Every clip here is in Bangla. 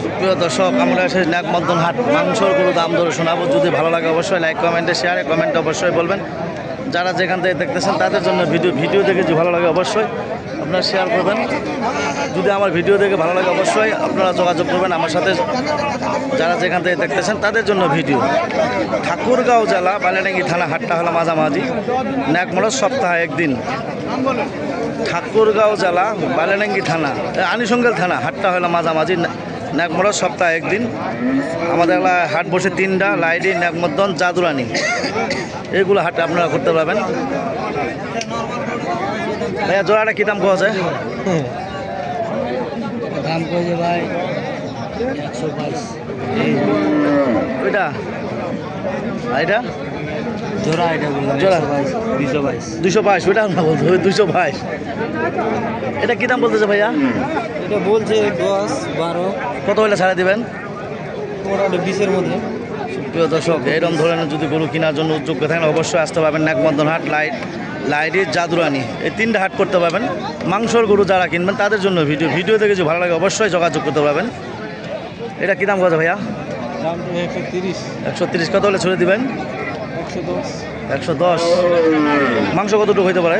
সুপ্রিয় দর্শক, আমরা এসে নাক মধ্যন হাট মাংসর গরু দাম ধরে শোনাবো। যদি ভালো লাগে অবশ্যই লাইক কমেন্টে শেয়ারে কমেন্টে অবশ্যই বলবেন। যারা যেখান থেকে দেখতেছেন তাদের জন্য ভিডিও ভিডিও দেখে যদি ভালো লাগে অবশ্যই আপনারা শেয়ার করবেন যদি আমার ভিডিও দেখে ভালো লাগে অবশ্যই আপনারা যোগাযোগ করবেন আমার সাথে। যারা যেখান থেকে দেখতেছেন তাদের জন্য ভিডিও। ঠাকুরগাঁও জেলা বালিয়াডাঙ্গি থানা হাটটা হলো মাঝামাঝি। ন্যাকমরজ সপ্তাহে একদিন। ঠাকুরগাঁও জেলা বালিয়াডাঙ্গি থানা আনিসঙ্গেল থানা হাটটা হলো মাঝামাঝি। ন্যাকমরজ সপ্তাহে একদিন। আমাদের এলাকায় হাট বসে তিনটা লাইডি ন্যাকমদ্দন জাদুরানি। এইগুলো হাটে আপনারা করতে পারবেন। ভাইয়া জোড়াটা কী দাম কোয়া যায় দাম করেছে ভাই একশো বাইশ। এটা? জোড়া এটা বললাম জোড়া। দুশো বাইশ। দুশো বাইশ। ওইটা না বলতে দুশো বাইশ। এটা কী দাম বলতেছে ভাইয়া? এটা বলছে দশ বারো। কত হলে ছাড়া দিবেন? মোটামুটি বিশের মধ্যে। প্রিয় দর্শক এরকম ধরনের যদি গরু কেনার জন্য উদ্যোগ থাকেন অবশ্যই আসতে পারবেন নাকবন্ধন হাট লাইট লাইডি জাদুরানি। এই তিনটা হাট করতে পারবেন। মাংসর গরু যারা কিনবেন তাদের জন্য ভিডিও ভিডিও দেখে যদি ভালো লাগে অবশ্যই যোগাযোগ করতে পারবেন। এটা কী দাম কত ভাইয়া? দাম তো একশো তিরিশ। একশো তিরিশ কত হলে ছড়ে দিবেন? একশো দশ। মাংস কতটুকু হইতে পারে?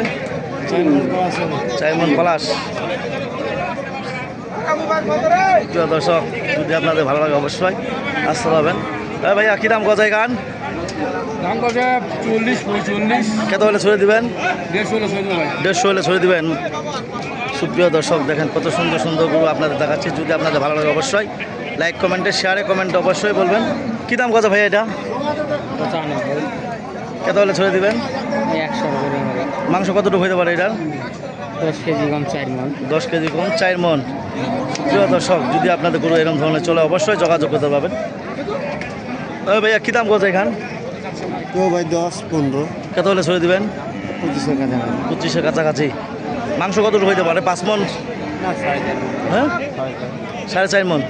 চার মন করা আছে চার মন পলাশ। প্রিয় দর্শক যদি আপনাদের ভালো লাগে অবশ্যই আসতে পারবেন ভাইয়া কী দাম গজাই গান? দাম কত চল্লিশ পঁয়চল্লিশ। কত হলে ছড়ে দিবেন? দেড়শো হলে ছড়ে দিবেন। সুপ্রিয় দর্শক দেখেন কত সুন্দর সুন্দর গরু আপনাদের দেখাচ্ছি। যদি আপনাদের ভালো লাগে অবশ্যই লাইক কমেন্টে শেয়ারে কমেন্টে অবশ্যই বলবেন। কী দাম কত ভাই এটা? কত হলে ছড়ে দিবেন? একশো মাংস কতটুকু হইতে পারে এটার? দশ কেজি কম চার মন। দশ কেজি কম চার মন। প্রিয় দর্শক যদি আপনাদের গরু এরকম ধরনের চলে অবশ্যই যোগাযোগ করতে পারবেন। ও ভাইয়া কী দাম কত এখান? ভাই দশ পনেরো। কত হলে ছড়ে দিবেন? পঁচিশের কাছাকাছি। পঁচিশের কাছাকাছি। মাংস কতটুকু হইতে পারে? পাঁচ মন? না সাড়ে চার হ্যাঁ? সাড়ে চার মন।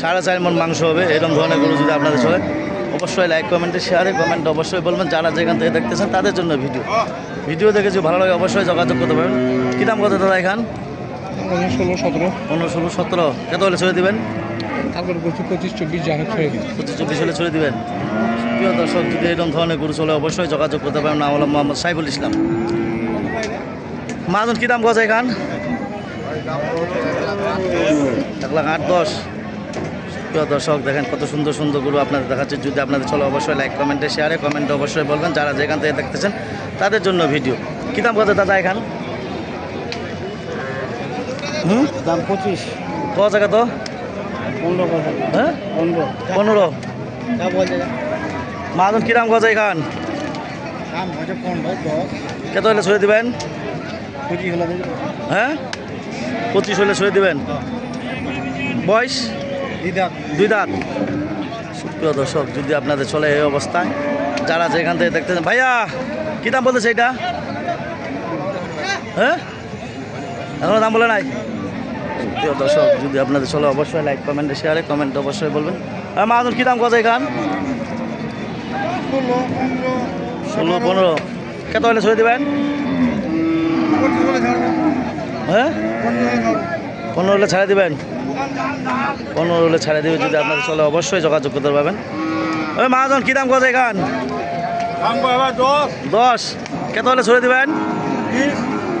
সাড়ে চার মন মাংস হবে এরকম ধরনের গরু যদি আপনাদের চলে। অবশ্যই লাইক কমেন্টে শেয়ারে কমেন্ট অবশ্যই বলবেন যারা যেখান থেকে দেখতেছেন তাদের জন্য ভিডিও ভিডিও দেখে যদি ভালো লাগে অবশ্যই যোগাযোগ করতে পারবেন। কী দাম কত দাদা এখান? ষোলো সতেরো পনেরো ষোলো সতেরো। কত হলে ছেড়ে দেবেন? তারপরে বলছি পঁচিশ চব্বিশ যা হচ্ছে পঁচিশ চব্বিশ হলে ছেড়ে দিবেন। প্রিয় দর্শক যদি এরকম ধরনের গরু চলে অবশ্যই যোগাযোগ করতে পারেন নাম হলো মোহাম্মদ সাইফুল ইসলাম। মাজন কী দাম গজা এখান? এক লাখ আট দশ। প্রিয় দর্শক দেখেন কত সুন্দর সুন্দর গরু আপনাদের দেখাচ্ছে। যদি আপনাদের চলো অবশ্যই লাইক কমেন্টে শেয়ারে কমেন্টে অবশ্যই বলবেন। যারা যেখান থেকে দেখতেছেন তাদের জন্য ভিডিও কী দাম কত দাদা এখান? হুম? দাম পঁচিশ। ক জায়গা তো পনেরো হ্যাঁ? পনেরো। পনেরো। যা মাজন কী দাম গজা এখান? কত হলে ছড়ে দিবেন? হ্যাঁ? পঁচিশ হলে ছড়ে দিবেন? বয়স? দিদা দুই দাঁত। সুপ্রিয় দর্শক যদি আপনাদের চলে এই অবস্থায় যারা যেখান থেকে দেখতেছেন ভাইয়া কী দাম বলতেছে এটা হ্যাঁ? এখনও দাম বলে নাই? সুপ্রিয় দর্শক যদি আপনাদের চলে অবশ্যই লাইক কমেন্টে শেয়ারে কমেন্ট অবশ্যই বলবেন। হ্যাঁ মাহাজন কী দাম কথা এখান? ষোলো পনেরো কত হলে ছড়ে দেবেন? হ্যাঁ? পনেরো হলে ছাড়ে দেবেন? পনেরো হলে ছাড়ে দেবে যদি আপনাদের চলে অবশ্যই যোগাযোগ করতে পারবেন। ওই মহাজন কী দাম কথা এখান? দশ? কত হলে ছড়ে দেবেন?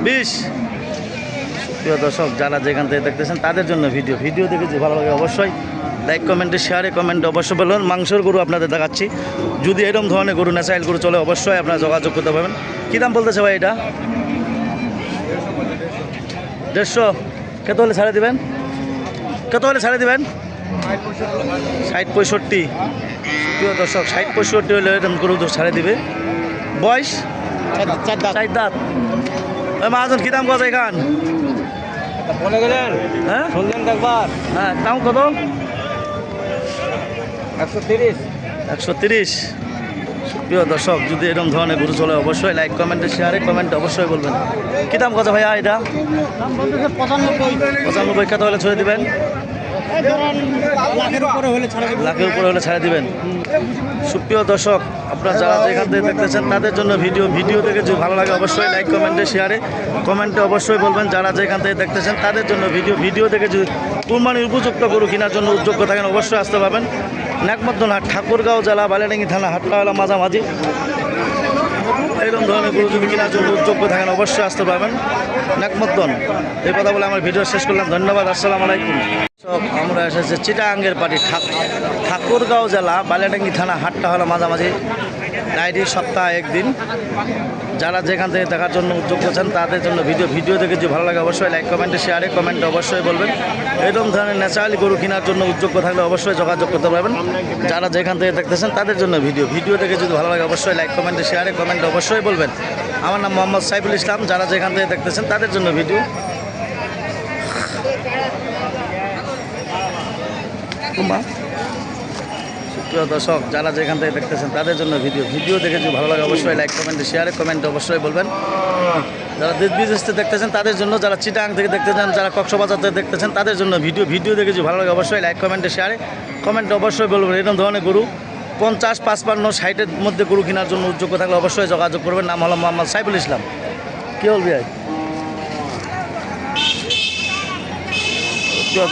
বিশ। প্রিয় দর্শক যারা যেখান থেকে দেখতেছেন তাদের জন্য ভিডিও। ভিডিও দেখে যদি ভালো লাগে অবশ্যই লাইক কমেন্টে শেয়ারে কমেন্টে অবশ্যই বলবেন মাংসের গরু আপনাদের দেখাচ্ছি। যদি এরকম ধরনের গরু ন্যাচারাল গরু চলে অবশ্যই আপনারা যোগাযোগ করতে পারবেন। কী দাম বলতেছে ভাই এটা? দেড়শো। কত হলে ছাড়ে দিবেন? কত হলে ছাড়ে দিবেন? ষাট পঁয়ষট্টি। প্রিয় দর্শক ষাট পঁয়ষট্টি হলে এরকম গরু ছাড়ে দিবে। বয়স? চার দাঁত। ওই মাহাজন কী দাম কত এখান? বলে গেলেন হ্যাঁ? শুনলেন তো একবার। হ্যাঁ দাম কত? একশো তিরিশ। একশো তিরিশ। প্রিয় দর্শক যদি এরকম ধরনের গরু চলে অবশ্যই লাইক কমেন্টে শেয়ারে কমেন্টে অবশ্যই বলবেন। কী দাম কথা ভাইয়া এটা? পঁচানব্বই। পঁচানব্বই খাতা হলে ছড়ে দিবেন? লাখের উপরে হলে ছাড়া দেবো। লাখের উপরে হলে ছাড়ে দিবেন। সুপ্রিয় দর্শক আপনারা যারা যেখান থেকে দেখতেছেন তাদের জন্য ভিডিও ভিডিও থেকে যদি ভালো লাগে অবশ্যই লাইক কমেন্টে শেয়ারে কমেন্টে অবশ্যই বলবেন যারা যেখান থেকে দেখতেছেন তাদের জন্য ভিডিও ভিডিও থেকে যদি কুরবানির উপযুক্ত গরু কেনার জন্য উদ্যোগ্য থাকেন অবশ্যই আসতে পারবেন। নাকমদ্দন হাট ঠাকুরগাঁও জেলা বালিয়াডাঙ্গি থানা হাটকাওয়ালা মাঝামাঝি। এরকম ধরনের গরু যদি কেনার জন্য উদ্যোগ্য থাকেন অবশ্যই আসতে পারবেন। নাকমদ্দন এই কথা বলে আমার ভিডিও শেষ করলাম। ধন্যবাদ আসসালামু আলাইকুম। সব আমরা এসেছি চিটাঙ্গের ঠাক- ঠাকুরগাঁও জেলা, বালিয়াডাঙ্গি থানা, হাটটা হলো মাঝামাঝি ডায়েরি সপ্তাহে একদিন। যারা যেখান থেকে দেখার জন্য উদ্যোগ করছেন, তাদের জন্য ভিডিও ভিডিও দেখে যদি ভালো লাগে অবশ্যই লাইক কমেন্টে শেয়ারে কমেন্টে অবশ্যই বলবেন। এরকম ধরনের ন্যাচারালি গরু কেনার জন্য উদ্যোগ থাকলে অবশ্যই যোগাযোগ করতে পারবেন। যারা যেখান থেকে দেখতেছেন, তাদের জন্য ভিডিও ভিডিও দেখে যদি ভালো লাগে অবশ্যই লাইক কমেন্টে শেয়ারে কমেন্টে অবশ্যই বলবেন। আমার নাম মোহাম্মদ সাইফুল ইসলাম। যারা যেখান থেকে দেখতেছেন, তাদের জন্য ভিডিও। কুমা সুপ্রিয় দর্শক, যারা যেখান থেকে দেখতেছেন তাদের জন্য ভিডিও। ভিডিও দেখে যদি ভালো লাগে, অবশ্যই লাইক কমেন্টে শেয়ারে কমেন্টে অবশ্যই বলবেন। যারা দেশ বিদেশ থেকে দেখতেছেন তাদের জন্য, যারা চিটাং থেকে দেখতেছেন, যারা কক্সবাজার থেকে দেখতেছেন তাদের জন্য ভিডিও। ভিডিও দেখে যদি ভালো লাগে, অবশ্যই লাইক কমেন্টে শেয়ারে কমেন্টে অবশ্যই বলবেন। এরকম ধরনের গরু, পঞ্চাশ, পাঁচপান্ন, ষাটের মধ্যে গরু কেনার জন্য উদ্যোগ থাকলে অবশ্যই যোগাযোগ করবেন। নাম হলো মোহাম্মদ সাইফুল ইসলাম। কী বলবি ভাই?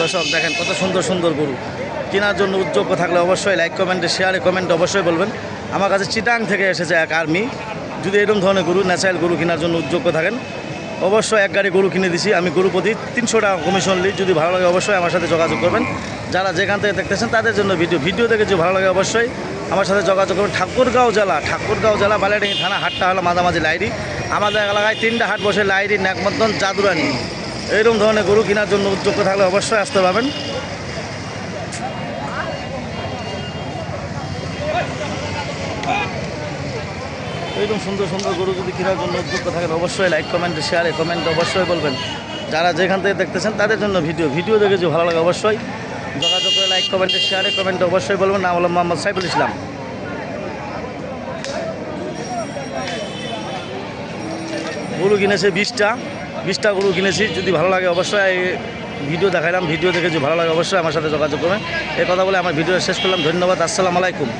দর্শক, দেখেন কত সুন্দর সুন্দর গরু। কেনার জন্য উদ্যোগ থাকলে অবশ্যই লাইক কমেন্টে শেয়ারে কমেন্টে অবশ্যই বলবেন। আমার কাছে চিটাং থেকে এসেছে এক আর্মি যদি এরকম ধরনের গরু ন্যাচারাল গরু কেনার জন্য উদ্যোগ থাকেন, অবশ্যই এক গাড়ি গরু কিনে দিছি। আমি গরু প্রতি তিনশো টাকা কমিশন নিই। যদি ভালো লাগে অবশ্যই আমার সাথে যোগাযোগ করবেন। যারা যেখান থেকে দেখতেছেন, তাদের জন্য ভিডিও ভিডিও দেখে যদি ভালো লাগে অবশ্যই আমার সাথে যোগাযোগ করবেন। ঠাকুরগাঁও জেলা ঠাকুরগাঁও জেলা, বালিয়াডাঙ্গি থানা, হাটটা হলো মাঝামাঝি লাইরি আমাদের এলাকায় তিনটা হাট বসে লাইরি ন্যাকমদ্দন, জাদুরানি। এইরকম ধরনের গরু কেনার জন্য উদ্যোগ থাকলে অবশ্যই আসতে পারবেন। এইরকম সুন্দর সুন্দর গরু যদি কেনার জন্য উদ্যোগ থাকেন, অবশ্যই লাইক কমেন্টে শেয়ারে কমেন্ট অবশ্যই বলবেন। যারা যেখান থেকে দেখতেছেন, তাদের জন্য ভিডিও ভিডিও দেখে যদি ভালো লাগে, অবশ্যই যোগাযোগ করে লাইক কমেন্টে শেয়ারে কমেন্টে অবশ্যই বলবেন। নাম হলো মোহাম্মদ সাইফুল ইসলাম। গরু কিনেছে বিশটা। বিশটা গরু কিনেছি। যদি ভালো লাগে, অবশ্যই ভিডিও দেখাইলাম। ভিডিও দেখে যদি ভালো লাগে, অবশ্যই আমার সাথে যোগাযোগ করবেন। এই কথা বলে আমার ভিডিও শেষ করলাম। ধন্যবাদ। আসসালামু আলাইকুম।